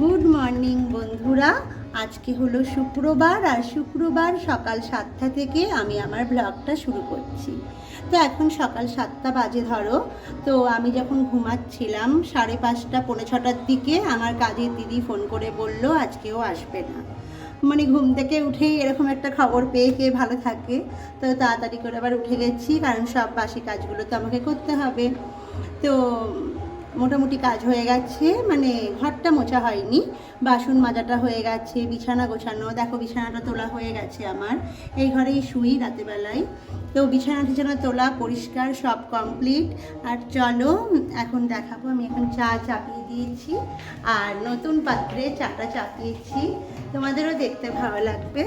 Good morning বন্ধুরা। আজকে হলো শুক্রবার আর শুক্রবার সকাল সাতটা থেকে আমি আমার ব্লগটা শুরু করছি। তো এখন সকাল সাতটা বাজে ধরো। তো আমি যখন ঘুমাচ্ছিলাম সাড়ে পাঁচটা, পৌনে ছটার দিকে আমার কাজের দিদি ফোন করে বলল, আজকেও আসবে না। মানে ঘুম থেকে উঠেই এরকম একটা খবর পেয়ে কে ভালো থাকে। তো তাড়াতাড়ি করে আবার উঠে গেছি, কারণ সব বাসি কাজগুলো তো আমাকে করতে হবে। তো মোটামুটি কাজ হয়ে গেছে মানে ঘরটা মোছা হয়নি, বাসন মাজাটা হয়ে গেছে, বিছানা গোছানো, দেখো বিছানাটা তোলা হয়ে গেছে আমার, এই ঘরেই শুই রাতেবেলায়। তো বিছানা টিছানা তোলা, পরিষ্কার, সব কমপ্লিট আর চলো, এখন দেখাবো, আমি এখন চা চাপিয়ে দিয়েছি, আর নতুন পাত্রে চাটা চাপিয়েছি, তোমাদেরও দেখতে ভালো লাগবে।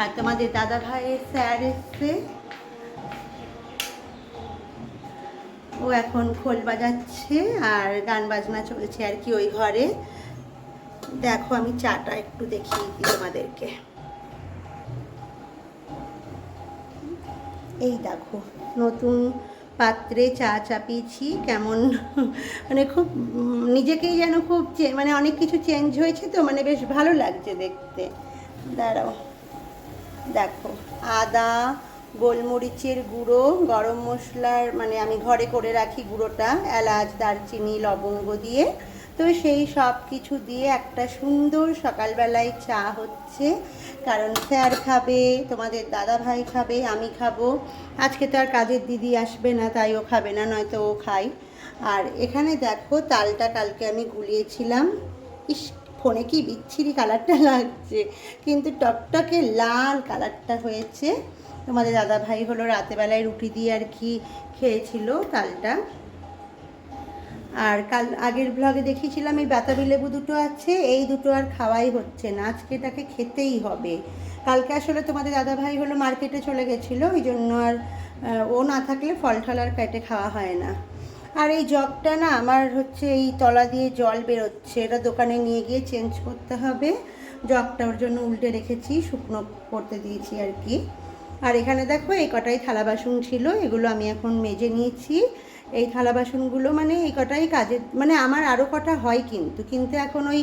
আর তোমাদের দাদা ভাইয়ের স্যার এসছে। ও এখন খোল বাজাচ্ছে আর গান বাজনা চলছে আর কি ওই ঘরে। দেখো আমি চাটা একটু দেখিয়ে দিই তোমাদেরকে। এই দেখো, নতুন পাত্রে চা চাপিয়েছি, কেমন মানে খুব নিজেকেই যেন খুব মানে অনেক কিছু চেঞ্জ হয়েছে তো মানে বেশ ভালো লাগছে দেখতে। দাঁড়াও, দেখো, আদা গোলমরিচের গুঁড়ো, গরম মশলার মানে আমি ঘরে করে রাখি গুঁড়োটা, এলাচ, দারচিনি, লবঙ্গ দিয়ে। তো সেই সব কিছু দিয়ে একটা সুন্দর সকালবেলায় চা হচ্ছে। কারণ স্যার খাবে, তোমাদের দাদা ভাই খাবে, আমি খাব। আজকে তো আর কাজের দিদি আসবে না, তাই ও খাবে না, নয়তো ও খায়। আর এখানে দেখো, তালটা কালকে আমি গুলিয়েছিলাম। ইস, ফোনে কি বিচ্ছিরি কালারটা লাগছে। কিন্তু টকটকে লাল কালারটা হয়েছে। তোমাদের দাদা ভাই হলো রাতেবেলায় রুটি দিয়ে আর কি খেয়েছিল তালটা। আর কাল আগের ব্লগে দেখিয়েছিলাম এই বাতাবি লেবু দুটো আছে, এই দুটো আর খাওয়াই হচ্ছে না, আজকে এটাকে খেতেই হবে। কালকে আসলে তোমাদের দাদা ভাই হলো মার্কেটে চলে গেছিল, ওই জন্য আর ও না থাকলে ফল টল আর কেটে খাওয়া হয় না। আর এই জগটা না, আমার হচ্ছে এই তলা দিয়ে জল বেরোচ্ছে, এটা দোকানে নিয়ে গিয়ে চেঞ্জ করতে হবে। জগটা ওর জন্য উল্টে রেখেছি, শুকনো করতে দিয়েছি আর কি। আর এখানে দেখো এই কটাই থালা বাসন ছিল, এগুলো আমি এখন মেজে নিয়েছি। এই থালা বাসনগুলো মানে এই কটাই কাজের মানে আমার আরও কটা হয় কিন্তু কিন্তু এখন ওই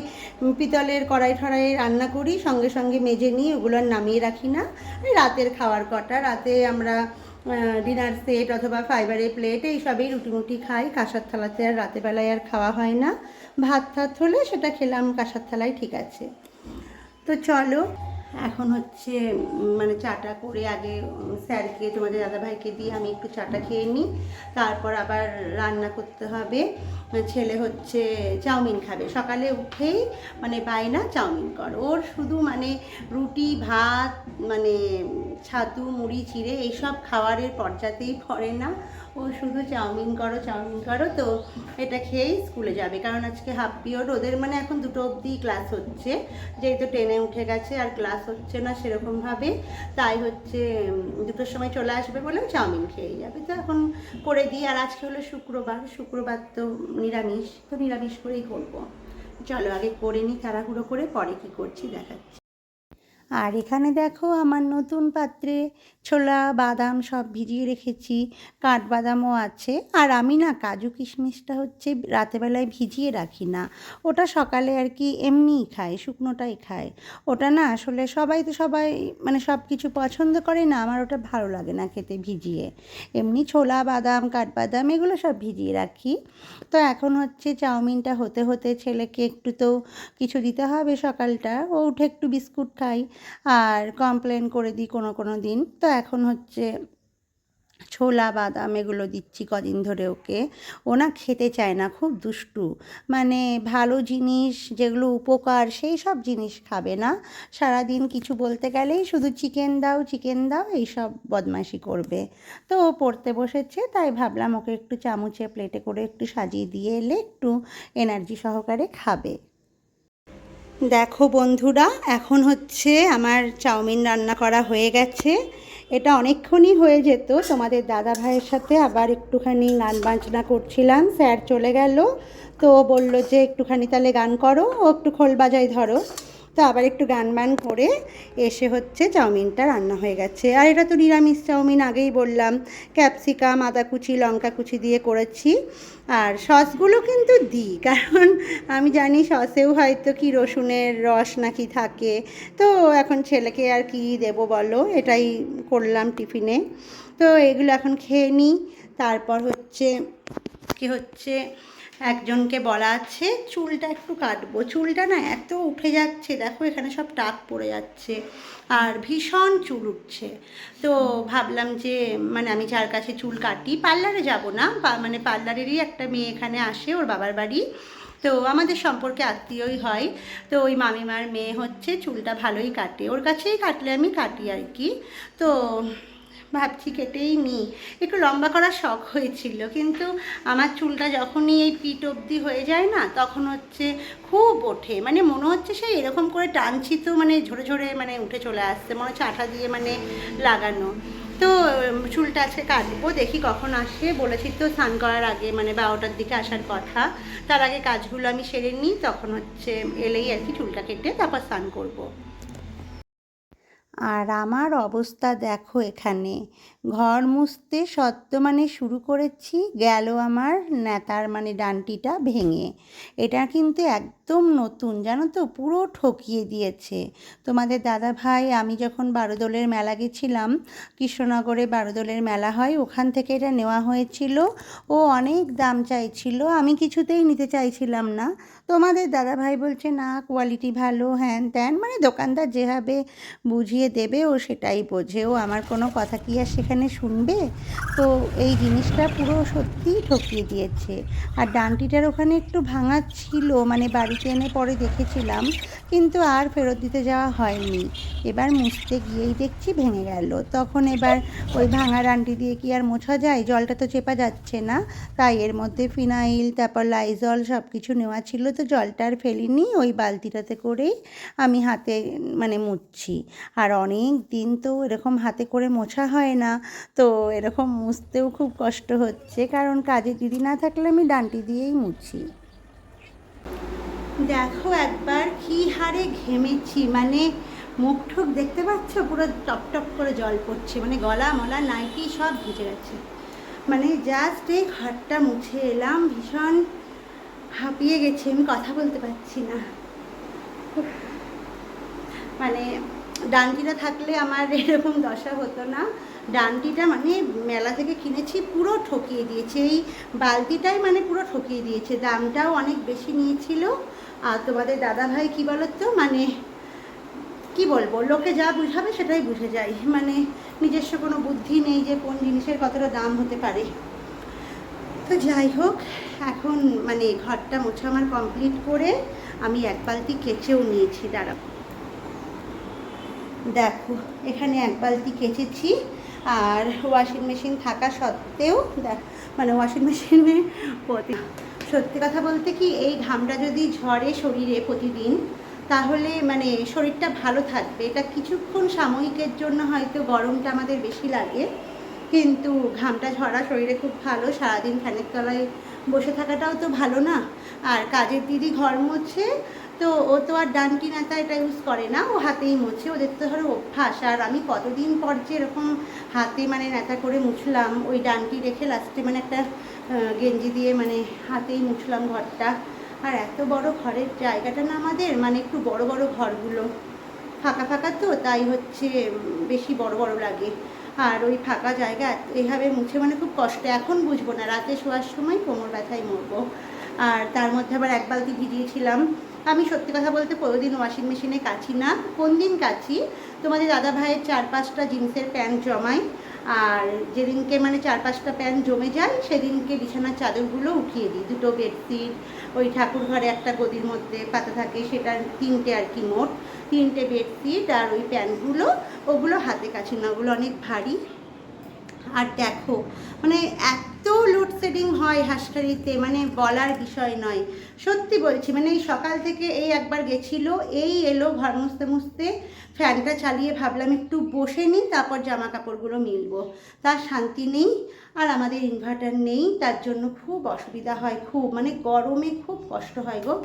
পিতলের কড়াই ঠড়াই রান্না করি, সঙ্গে সঙ্গে মেজে নিই, ওগুলো আর নামিয়ে রাখি না। রাতের খাওয়ার কটা, রাতে আমরা ডিনার সেট অথবা ফাইবারের প্লেট এইসবই রুটি মুটি খাই, কাঁসার থালাতে আর রাতেবেলায় আর খাওয়া হয় না। ভাত টাত হলে সেটা খেলাম, কাঁসার থালায় ঠিক আছে। তো চলো এখন হচ্ছে মানে চাটা করে আগে স্যারকে, তোমাদের দাদাভাইকে দিয়ে আমি একটু চাটা খেয়ে নিই। তারপর আবার রান্না করতে হবে। ছেলে হচ্ছে চাউমিন খাবে। সকালে উঠেই মানে বায়না, চাউমিন কর। ওর শুধু মানে রুটি, ভাত মানে ছাতু, মুড়ি, চিড়ে এইসব খাওয়ারের পর্যাতেই পড়ে না। ও শুধু চাউমিন করো চাউমিন করো তো এটা খেয়েই স্কুলে যাবে। কারণ আজকে হাফ পিরিয়ড ওদের মানে এখন দুটো অবধি ক্লাস হচ্ছে। যেহেতু টেনে উঠে গেছে আর ক্লাস হচ্ছে না সেরকমভাবে তাই হচ্ছে দুটোর সময় চলে আসবে বলে চাউমিন খেয়ে যাবে। তো এখন করে দিই। আর আজকে হলো শুক্রবার। শুক্রবার তো নিরামিষ তো নিরামিষ করেই করব। চলো আগে করে নিই, তাড়াহুড়ো করে পরে কি করছি দেখাচ্ছি। আর এখানে দেখো আমার নতুন পাত্রে ছোলা, বাদাম সব ভিজিয়ে রেখেছি, কাঠবাদামও আছে। আর আমি না কাজু কিশমিশটা হচ্ছে রাতেবেলায় ভিজিয়ে রাখি না। ওটা সকালে আর কি এমনিই খায়, শুকনোটাই খায়। ওটা না আসলে সবাই তো সবাই মানে সব কিছু পছন্দ করে না, আমার ওটা ভালো লাগে না খেতে ভিজিয়ে। এমনি ছোলা, বাদাম, কাঠবাদাম এগুলো সব ভিজিয়ে রাখি। তো এখন হচ্ছে চাউমিনটা হতে হতে ছেলেকে একটু তো কিছু দিতে হবে সকালটা, ও উঠে একটু বিস্কুট খাই আর কমপ্লেন করে দিই কোনো কোনো দিন। তো এখন হচ্ছে ছোলা, বাদাম এগুলো দিচ্ছি কদিন ধরে ওকে। ও না খেতে চায় না, খুব দুষ্টু। মানে ভালো জিনিস, যেগুলো উপকার, সেই সব জিনিস খাবে না। সারাদিন কিছু বলতে গেলেই শুধু চিকেন দাও চিকেন দাও এইসব বদমাশি করবে। তো ও পড়তে বসেছে, তাই ভাবলাম ওকে একটু চামচে প্লেটে করে একটু সাজিয়ে দিয়ে এলে একটু এনার্জি সহকারে খাবে। দেখো বন্ধুরা, এখন হচ্ছে আমার চাউমিন রান্না করা হয়ে গেছে। এটা অনেকক্ষণই হয়ে যেত, তোমাদের দাদা ভাইয়ের সাথে আবার একটুখানি গান বাজনা করছিলাম, স্যার চলে গেল। তো বলল যে, একটুখানি তাহলে গান করো, ও একটু খোল বাজাই ধরো। তো আবার একটু গান বান করে এসে হচ্ছে চাউমিনটা রান্না হয়ে গেছে। আর এটা তো নিরামিষ চাউমিন আগেই বললাম। ক্যাপসিকাম আদা কুচি লঙ্কা কুচি দিয়ে করেছি। আর সসগুলো কিন্তু দিই, কারণ আমি জানি সসেও হয়তো কি রসুনের রস নাকি থাকে। তো এখন ছেলেকে আর কি দেবো বলো? এটাই করলাম টিফিনে। তো এগুলো এখন খেয়ে নিই। তারপর হচ্ছে কি হচ্ছে? একজনকে বলা আছে, চুলটা একটু কাটবো। চুলটা না এত উঠে যাচ্ছে, দেখো এখানে সব টাক পড়ে যাচ্ছে আর ভীষণ চুল উঠছে। তো ভাবলাম যে মানে আমি যার কাছে চুল কাটি, পার্লারে যাব না মানে পার্লারেরই একটা মেয়ে এখানে আসে, ওর বাবার বাড়ি। তো আমাদের সম্পর্কে আত্মীয়ই হয়। তো ওই মামিমার মেয়ে হচ্ছে, চুলটা ভালোই কাটে। ওর কাছেই কাটলে আমি কাটি আর কি। তো ভাবছি কেটেই নিই একটু লম্বা করার শখ হয়েছিল, কিন্তু আমার চুলটা যখনই এই পিঠ অবধি হয়ে যায় না, তখন হচ্ছে খুব ওঠে। মানে মনে হচ্ছে সেই এরকম করে টানছি তো মানে ঝরে ঝরে মানে উঠে চলে আসছে, মনে হচ্ছে আঠা দিয়ে মানে লাগানো। তো চুলটা আজকে কাটবো, দেখি কখন আসে। বলেছি তো স্নান করার আগে মানে বারোটার দিকে আসার কথা। তার আগে কাজগুলো আমি সেরে নিই, তখন হচ্ছে এলেই আর কি চুলটা কেটে তারপর স্নান করব। আর আমার অবস্থা দেখো এখানে। ঘর মুছতে সত্য মানে শুরু করেছি, গেল আমার নেতার মানে ডান্টিটা ভেঙে। এটা কিন্তু একদম নতুন, জানো তো, পুরো ঠকিয়ে দিয়েছে। তোমাদের দাদা ভাই, আমি যখন বারোদোলের মেলা গেছিলাম, কৃষ্ণনগরে বারোদোলের মেলা হয়, ওখান থেকে এটা নেওয়া হয়েছিল। ও অনেক দাম চাইছিল, আমি কিছুতেই নিতে চাইছিলাম না। তোমাদের দাদা ভাই বলছে, না কোয়ালিটি ভালো, হ্যান ত্যান। মানে দোকানদার যেভাবে বুঝিয়ে দেবে, ও সেটাই বোঝে। ও আমার কোনো কথা কি আর সেখানে শুনবে? তো এই জিনিসটা পুরো সত্যিই ঠকিয়ে দিয়েছে। আর ডান্টিটার ওখানে একটু ভাঙা ছিল মানে বাড়িতে এনে পরে দেখেছিলাম, কিন্তু আর ফেরত দিতে যাওয়া হয়নি। এবার মুছতে গিয়েই দেখছি ভেঙে গেল। তখন এবার ওই ভাঙা ডান্টি দিয়ে কি আর মোছা যায়? জলটা তো চেপা যাচ্ছে না। তাই এর মধ্যে ফিনাইল, তারপর লাইজল সব কিছু নেওয়া ছিল, তো জলটা আর ফেলিনি। ওই বালতিটাতে করেই আমি হাতে মানে মুছছি। আর অনেক দিন তো এরকম হাতে করে মোছা হয় না, তো এরকম মুছতেও খুব কষ্ট হচ্ছে। কারণ কাজে দিদি না থাকলে আমি ডান্টি দিয়েই মুছি। দেখো একবার কি হারে ঘেমেছি মানে মুখ ঠুক দেখতে পাচ্ছ? পুরো টপ টপ করে জল পড়ছে মানে গলা মলা নাইটি সব ভিজে গেছে। মানে জাস্ট এই ঘরটা মুছে এলাম, ভীষণ হাঁপিয়ে গেছি, আমি কথা বলতে পারছি না। মানে ডান্টিটা থাকলে আমার এরকম দশা হতো না। ডান্টিটা মানে মেলা থেকে কিনেছি, পুরো ঠকিয়ে দিয়েছে। এই বালতিটাই মানে পুরো ঠকিয়ে দিয়েছে। দামটাও অনেক বেশি নিয়েছিল। আর তোমাদের দাদা ভাই কী বলো তো মানে কি বলব? লোকে যা বুঝাবে সেটাই বুঝে যায়। মানে নিজস্ব কোনো বুদ্ধি নেই যে কোন জিনিসের কতটা দাম হতে পারে। তো যাই হোক, এখন মানে ঘরটা মোছা আমার কমপ্লিট করে আমি এক বালতি কেচেও নিয়েছি দাঁড়া দেখো, এখানে এক বালতি কেচেছি আর ওয়াশিং মেশিন থাকা সত্ত্বেও দেখ মানে ওয়াশিং মেশিনে প্রতি সত্যি কথা বলতে কি, এই ঘামটা যদি ঝরে শরীরে প্রতিদিন, তাহলে মানে শরীরটা ভালো থাকবে। এটা কিছুক্ষণ সাময়িকের জন্য হয়তো গরমটা আমাদের বেশি লাগে, কিন্তু ঘামটা ঝরা শরীরে খুব ভালো, সারাদিন ফ্যানের তলায় বসে থাকাটাও তো ভালো না। আর কাজের দিদি ঘর মোছে তো ও তো আর ডানকি নেতা এটা ইউজ করে না। ও হাতেই মুছে। ওদের তো ধরো অভ্যাস। আর আমি কতদিন পর যে এরকম হাতে মানে নেতা করে মুছলাম, ওই ডানটি রেখে লাস্টে মানে একটা গেঞ্জি দিয়ে মানে হাতেই মুছলাম ঘরটা। আর এত বড় ঘরের জায়গাটা না আমাদের মানে একটু বড় বড় ঘরগুলো। ফাঁকা ফাঁকা তো, তাই হচ্ছে বেশি বড় বড় লাগে। আর ওই ফাঁকা জায়গা এইভাবে মুছে মানে খুব কষ্ট। এখন বুঝব না, রাতে শোয়ার সময় কোমর ব্যথায় মরবো। আর তার মধ্যে আবার এক বালতি ভিজিয়েছিলাম আমি সত্যি কথা বলতে কোনোদিন ওয়াশিং মেশিনে কাচি না। কোন দিন কাচি? তোমাদের দাদা ভাইয়ের চার পাঁচটা জিন্সের প্যান্ট জমাই, আর যেদিনকে মানে চার পাঁচটা প্যান্ট জমে যায়, সেদিনকে বিছানার চাদরগুলো উঠিয়ে দিই। দুটো বেডশিট ওই ঠাকুর ঘরে একটা গদির মধ্যে পাতা থাকে, সেটা তিনটে আর কি মোট। তিনটে বেডশিট আর ওই প্যান্টগুলো, ওগুলো হাতে কাছি না, ওগুলো অনেক ভারী। আর দেখো মানে এত এত লোডশেডিং হয় হাঁসখালিতে মানে বলার বিষয় নয়। সত্যি বলছি মানে এই সকাল থেকে এই একবার গেছিল, এই এলো ঘর মুছতে মুছতে ফ্যানটা চালিয়ে ভাবলাম একটু বসে নিই, তারপর জামা কাপড়গুলো মিলবো। তার শান্তি নেই, আর আমাদের ইনভার্টার নেই, তার জন্য খুব অসুবিধা হয়, খুব মানে গরমে খুব কষ্ট হয় গো।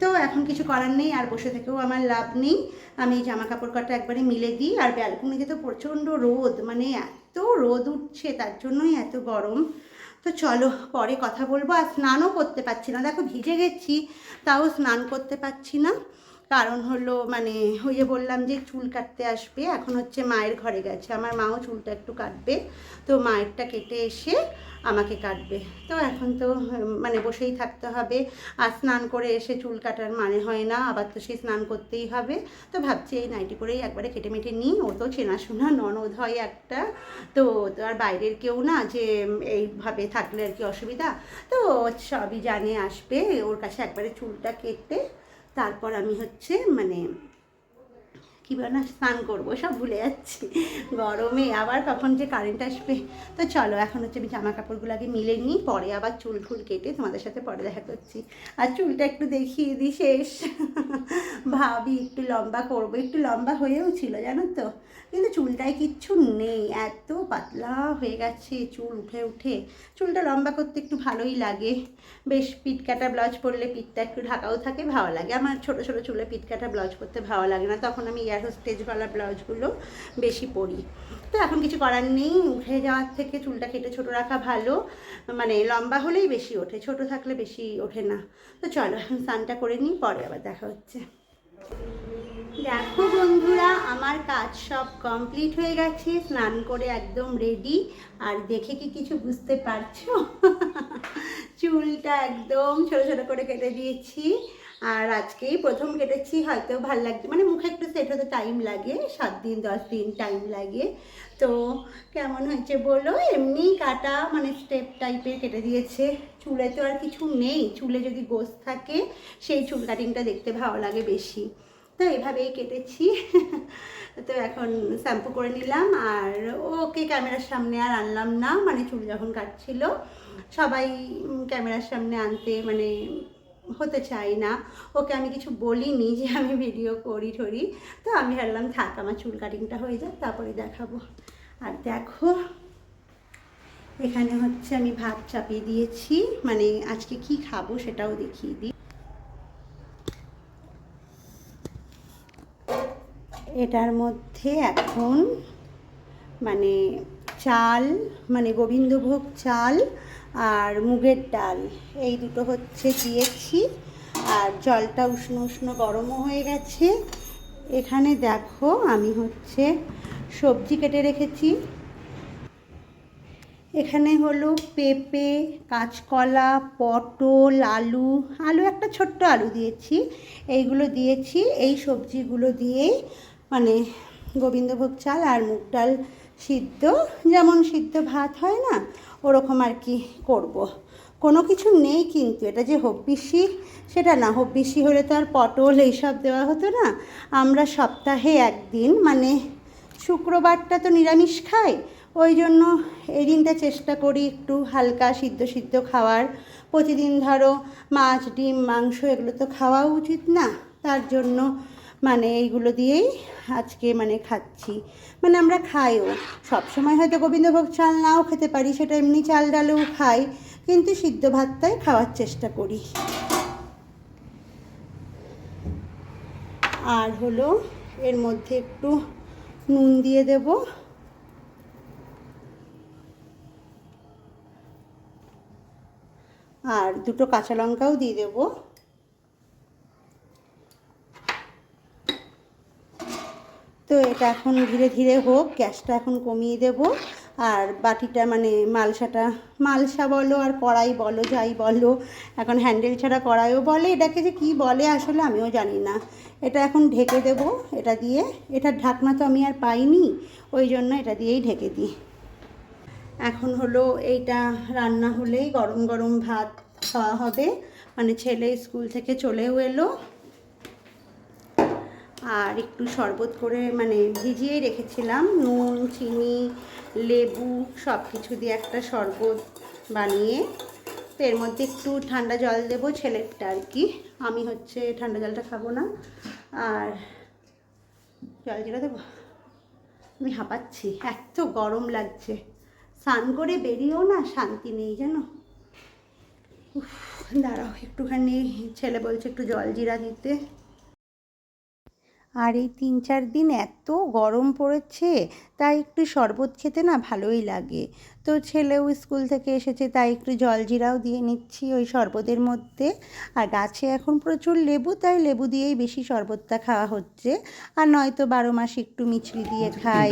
তো এখন কিছু করার নেই, আর বসে থেকেও আমার লাভ নেই। আমি জামা কাপড় কটা একবারে মিলে দিই, আর ব্যালকনিতে তো প্রচণ্ড রোদ মানে এত রোদ উঠছে, তার জন্যই এত গরম। তো চলো, পরে কথা বলব। আর স্নানও করতে পারছি না। দেখো, ভিজে গেছি, তাও স্নান করতে পারছি না। কারণ হলো মানে ওই যে বললাম যে চুল কাটতে আসবে, এখন হচ্ছে মায়ের ঘরে গেছে। আমার মাও চুলটা একটু কাটবে, তো মায়েরটা কেটে এসে আমাকে কাটবে। তো এখন তো মানে বসেই থাকতে হবে। আর স্নান করে এসে চুল কাটার মানে হয় না, আবার তো সেই স্নান করতেই হবে। তো ভাবছি এই নাইটি করেই একবারে কেটে মেটে নিই। ও তো চেনাশোনা ননদ হয় একটা। তো তো আর বাইরের কেউ না যে এইভাবে থাকলে আর কি অসুবিধা। তো সবই জানে আসবে, ওর কাছে একবারে চুলটা কেটে তারপর আমি হচ্ছে মানে কী বলে না, স্নান করব, সব ভুলে যাচ্ছি। গরমে আবার কখন যে কারেন্ট আসবে। তো চলো, এখন হচ্ছে আমি জামা কাপড়গুলো আগে মিলে নিই, পরে আবার চুল ফুল কেটে তোমাদের সাথে পরে দেখা করছি। আর চুলটা একটু দেখিয়ে দিই শেষ। ভাবি একটু লম্বা করব, একটু লম্বা হয়েও ছিল, জানো তো? কিন্তু চুলটায় কিচ্ছু নেই, এত পাতলা হয়ে গেছে চুল উঠে উঠে। চুলটা লম্বা করতে একটু ভালোই লাগে। বেশ পিট কাটা ব্লাউজ পরলে পিঠটা একটু ঢাকাও থাকে, ভালো লাগে। আমার ছোটো ছোটো চুলে পিট কাটা ব্লাউজ পরতে ভালো লাগে না। তখন আমি এয়ার হোস্টেজওয়ালা ব্লাউজগুলো বেশি পরি। তো এখন কিছু করার নেই, উঠে যাওয়ার থেকে চুলটা কেটে ছোটো রাখা ভালো। মানে লম্বা হলেই বেশি ওঠে, ছোট থাকলে বেশি ওঠে না। তো চলো এখন স্নানটা করে নিই, পরে আবার দেখা হচ্ছে। দেখো বন্ধুরা, আমার কাজ সব কমপ্লিট হয়ে গেছে, স্নান করে একদম রেডি আর দেখে কি কিছু বুঝতে পারছ? চুলটা একদম ছোট ছোট করে কেটে দিয়েছি, আর আজকেই প্রথম কেটেছি, হয়তো ভালো লাগছে মানে মুখে একটু সেট হতে টাইম লাগে, সাত দিন, দশ দিন টাইম লাগে। তো কেমন হয়েছে বলো? এমনি কাটা মানে স্টেপ টাইপের কেটে দিয়েছে। চুলে তো আর কিছু নেই, চুলে যদি গোস থাকে, সেই চুল কাটিংটা দেখতে ভালো লাগে বেশি। তো এভাবেই কেটেছি। তো এখন শ্যাম্পু করে নিলাম আর ওকে ক্যামেরার সামনে আর আনলাম না মানে চুল যখন কাটছিল। সবাই ক্যামেরার সামনে আনতে মানে হতে চাই না। ওকে আমি কিছু বলিনি যে আমি ভিডিও করি ঠরি। তো আমি ভাবলাম, থাক, আমার চুল কাটিংটা হয়ে যাক, তারপরে দেখাবো। আর দেখো, এখানে হচ্ছে আমি ভাত চাপিয়ে দিয়েছি। মানে আজকে কি খাব সেটাও দেখিয়ে দিই। এটার মধ্যে এখন মানে চাল মানে গোবিন্দভোগ চাল আর মুগের ডাল। এই দুটো হচ্ছে দিয়েছি। আর জলটা উষ্ণ উষ্ণ গরমও হয়ে গেছে। এখানে দেখো আমি হচ্ছে সবজি কেটে রেখেছি। এখানে হলো পেঁপে, কাঁচকলা, পটল, আলু আলু একটা ছোট্ট আলু দিয়েছি। এইগুলো দিয়েছি। এই সবজিগুলো দিয়েই মানে গোবিন্দভোগ চাল আর মুগ ডাল সিদ্ধ। যেমন সিদ্ধ ভাত হয় না, ওরকম আর কি করব। কোনো কিছু নেই কিন্তু, এটা যে হব্বিসি সেটা না। হব্বিসি হলে তো আর পটল এইসব দেওয়া হতো না। আমরা সপ্তাহে একদিন মানে শুক্রবারটা তো নিরামিষ খাই, ওই জন্য এই দিনটা চেষ্টা করি একটু হালকা সিদ্ধ সিদ্ধ খাওয়ার। প্রতিদিন ধরো মাছ, ডিম, মাংস এগুলো তো খাওয়া উচিত না। তার জন্য মানে এইগুলো দিয়েই আজকে মানে খাচ্ছি। মানে আমরা খাইও। সবসময় হয়তো গোবিন্দভোগ চাল নাও খেতে পারি, সেটা এমনি চাল ডালেও খাই, কিন্তু সিদ্ধ ভাতটাই খাওয়ার চেষ্টা করি। আর হলো এর মধ্যে একটু নুন দিয়ে দেব। আর দুটো কাঁচা লঙ্কাও দিয়ে দেবো। তো এটা এখন ধীরে ধীরে হোক, গ্যাসটা এখন কমিয়ে দেব। আর বাটিটা মানে মালসাটা, মালসা বলো আর কড়াই বলো, যাই বলো, এখন হ্যান্ডেল ছাড়া কড়াইও বলে। এটাকে যে কী বলে আসলে আমিও জানি না। এটা এখন ঢেকে দেব, এটা দিয়ে। এটার ঢাকনা তো আমি আর পাইনি, ওই জন্য এটা দিয়েই ঢেকে দিই। এখন হলো এইটা রান্না হলেই গরম গরম ভাত খাওয়া হবে। মানে ছেলে স্কুল থেকে চলেও এলো। আর একটু শরবত করে মানে ভিজিয়েই রেখেছিলাম। নুন চিনি লেবু সব কিছু দিয়ে একটা শরবত বানিয়ে। তো এর মধ্যে একটু ঠান্ডা জল দেবো ছেলেরটা আর কি। আমি হচ্ছে ঠান্ডা জলটা খাব না। আর জল জিরা দেবো? আমি হাঁপাচ্ছি। এত গরম লাগছে। স্নান করে বেরিয়েও না শান্তি নেই উফ, দাঁড়াও একটুখানি ছেলে বলছে একটু জল জিরা দিতে। আর এই তিন চার দিন এত গরম পড়েছে তাই একটু শরবত খেতে না ভালোই লাগে। তো ছেলেও স্কুল থেকে এসেছে তাই একটু জলজিরাও দিয়ে নিচ্ছি ওই শরবতের মধ্যে। আর গাছে এখন প্রচুর লেবু তাই লেবু দিয়েই বেশি শরবতটা খাওয়া হচ্ছে। আর নয়তো বারো মাস একটু মিছরি দিয়ে খাই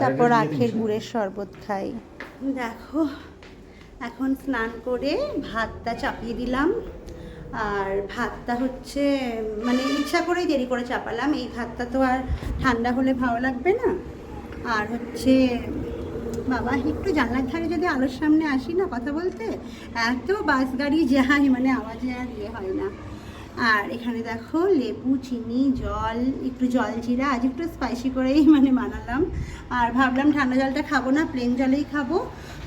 তারপর আখের গুড়ের শরবত খাই। দেখো এখন স্নান করে ভাতটা চাপিয়ে দিলাম। আর ভাতটা হচ্ছে মানে ইচ্ছা করেই দেরি করে চাপালাম। এই ভাতটা তো আর ঠান্ডা হলে ভালো লাগবে না। আর হচ্ছে, বাবা, একটু জানলার ধারে যদি আলোর সামনে আসি না কথা বলতে, এত বাস গাড়ি যাই মানে আওয়াজে আর ইয়ে হয় না। আর এখানে দেখো লেবু, চিনি, জল, একটু জল জিরা, আজ একটু স্পাইসি করেই মানে বানালাম। আর ভাবলাম ঠান্ডা জলটা খাব না প্লেন জলেই খাব।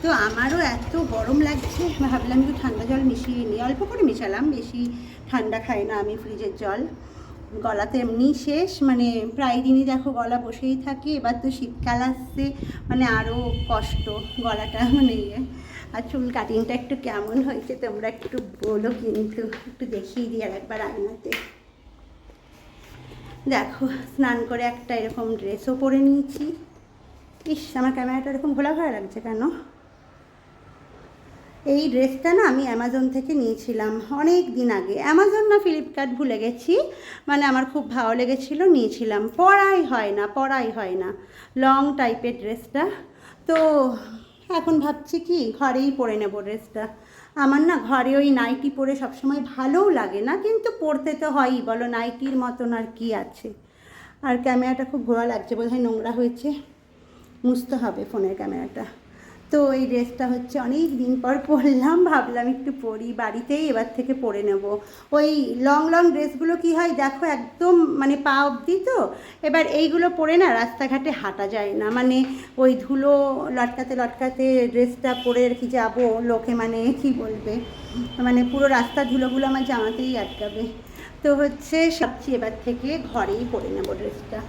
তো আমারও এত গরম লাগছে, ভাবলাম একটু ঠান্ডা জল মিশিয়ে নিই। অল্প করে মিশালাম, বেশি ঠান্ডা খাই না আমি ফ্রিজের জল। গলাতে এমনি শেষ মানে প্রায় দিনই দেখো গলা বসেই থাকে। এবার তো শীতকাল আসছে মানে আরও কষ্ট গলাটা মানে ইয়ে। আর চুল কাটিংটা একটু কেমন হয়েছে তোমরা একটু বলো কিন্তু, একটু দেখিয়ে দিই আর একবার আয়নাতে। দেখো, স্নান করে একটা এরকম ড্রেসও পরে নিয়েছি। ইস, আমার ক্যামেরাটা এরকম ঘোলা ঘোলা লাগছে কেন? এই ড্রেসটা না আমি অ্যামাজন থেকে নিয়েছিলাম অনেক দিন আগে। অ্যামাজন না ফ্লিপকার্ট ভুলে গেছি। মানে আমার খুব ভালো লেগেছিলো, নিয়েছিলাম। পরাই হয় না পরাই হয় না। লং টাইপের ড্রেসটা তো এখন ভাবছি কি, ঘরেই পরে নেব ড্রেসটা। আমার না ঘরে ওই নাইটি পরে সবসময় ভালোও লাগে না, কিন্তু পরতে তো হয়ই, বলো নাইটির মতন আর কি আছে। আর ক্যামেরাটা খুব ঘোরা লাগছে, বোধহয় নোংরা হয়েছে। মুছতে হবে ফোনের ক্যামেরাটা। তো এই ড্রেসটা হচ্ছে অনেক দিন পর পরলাম, ভাবলাম একটু পরি, বাড়িতেই এবার থেকে পরে নেব। ওই লং লং ড্রেসগুলো কি হয় দেখো একদম মানে পা অবধি তো, এবার এইগুলো পরে না রাস্তাঘাটে হাঁটা যায় না। মানে ওই ধুলো লটকাতে লটকাতে ড্রেসটা পরে আর কি যাব লোকে মানে কি বলবে? মানে পুরো রাস্তা ধুলোগুলো আমার জামাতেই আটকাবে। তো হচ্ছে সবচেয়ে এবার থেকে ঘরেই পরে নেব ড্রেসটা।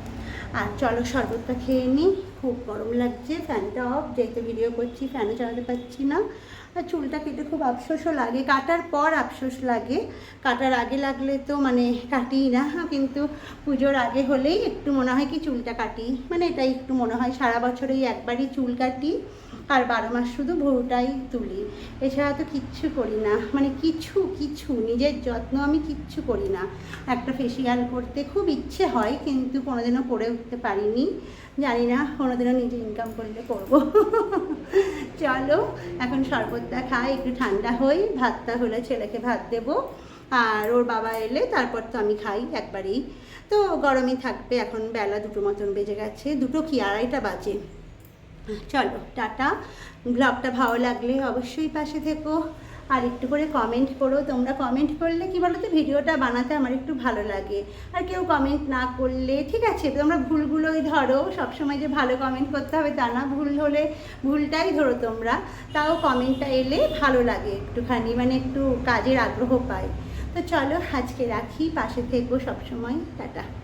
আর চলো শরবতটা খেয়ে নিই। খুব গরম লাগছে, ফ্যানটা অফ যেহেতু ভিডিও করছি, ফ্যানও চালাতে পারছি না। আর চুলটা কেটে খুব আফসোসও লাগে, কাটার পর আফসোস লাগে। কাটার আগে লাগলে তো মানে কাটি না, কিন্তু পুজোর আগে হলেই একটু মনে হয় কি চুলটা কাটি। মানে এটাই একটু মনে হয়, সারা বছরেই একবারই চুল কাটি। আর বারো মাস শুধু ভুরুটাই তুলি। এছাড়া তো কিচ্ছু করি না। মানে কিছু কিছু, নিজের যত্ন আমি কিচ্ছু করি না। একটা ফেসিয়াল করতে খুব ইচ্ছে হয়, কিন্তু কোনোদিনও করে উঠতে পারিনি। জানি না, কোনোদিনও নিজে ইনকাম করলে করব। চলো, এখন শরবতটা খাই, একটু ঠান্ডা হই, ভাতটা হলে ছেলেকে ভাত দেবো। আর ওর বাবা এলে তারপর তো আমি খাই একবারেই। তো গরমই থাকবে, এখন বেলা দুটো মতন বেজে গেছে, দুটো কি আড়াইটা বাজে? চলো, টাটা। ব্লগটা ভালো লাগলে অবশ্যই পাশে থেকো। আর একটু করে কমেন্ট করো। তোমরা কমেন্ট করলে কি বলো তো ভিডিওটা বানাতে আমার একটু ভালো লাগে। আর কেউ কমেন্ট না করলে, ঠিক আছে, তোমরা ভুলগুলোই ধরো। সবসময় যে ভালো কমেন্ট করতে হবে তা না, ভুল হলে ভুলটাই ধরো তোমরা। তাও কমেন্টটা এলে ভালো লাগে একটুখানি মানে একটু কাজের আগ্রহ পাই তো চলো, আজকে রাখি, পাশে থেকো সবসময়। টাটা।